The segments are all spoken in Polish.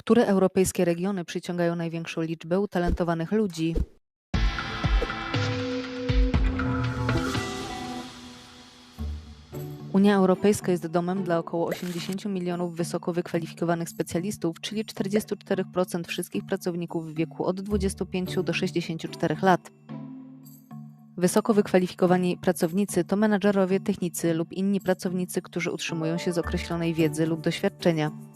Które europejskie regiony przyciągają największą liczbę utalentowanych ludzi? Unia Europejska jest domem dla około 80 milionów wysoko wykwalifikowanych specjalistów, czyli 44% wszystkich pracowników w wieku od 25 do 64 lat. Wysoko wykwalifikowani pracownicy to menadżerowie, technicy lub inni pracownicy, którzy utrzymują się z określonej wiedzy lub doświadczenia.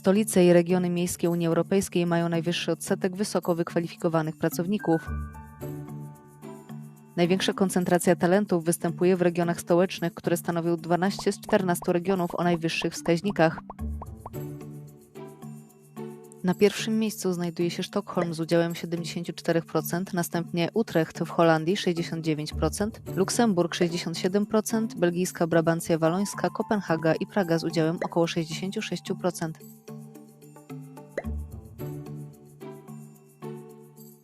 Stolice i regiony miejskie Unii Europejskiej mają najwyższy odsetek wysoko wykwalifikowanych pracowników. Największa koncentracja talentów występuje w regionach stołecznych, które stanowią 12 z 14 regionów o najwyższych wskaźnikach. Na pierwszym miejscu znajduje się Sztokholm z udziałem 74%, następnie Utrecht w Holandii 69%, Luksemburg 67%, belgijska Brabancja Walońska, Kopenhaga i Praga z udziałem około 66%.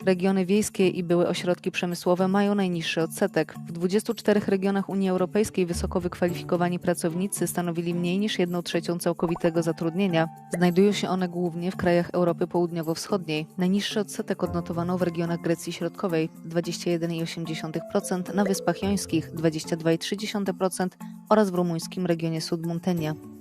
Regiony wiejskie i były ośrodki przemysłowe mają najniższy odsetek. W 24 regionach Unii Europejskiej wysoko wykwalifikowani pracownicy stanowili mniej niż 1 trzecią całkowitego zatrudnienia. Znajdują się one głównie w krajach Europy Południowo-Wschodniej. Najniższy odsetek odnotowano w regionach Grecji Środkowej 21,8%, na Wyspach Jońskich 22,3% oraz w rumuńskim regionie Sudmuntenia.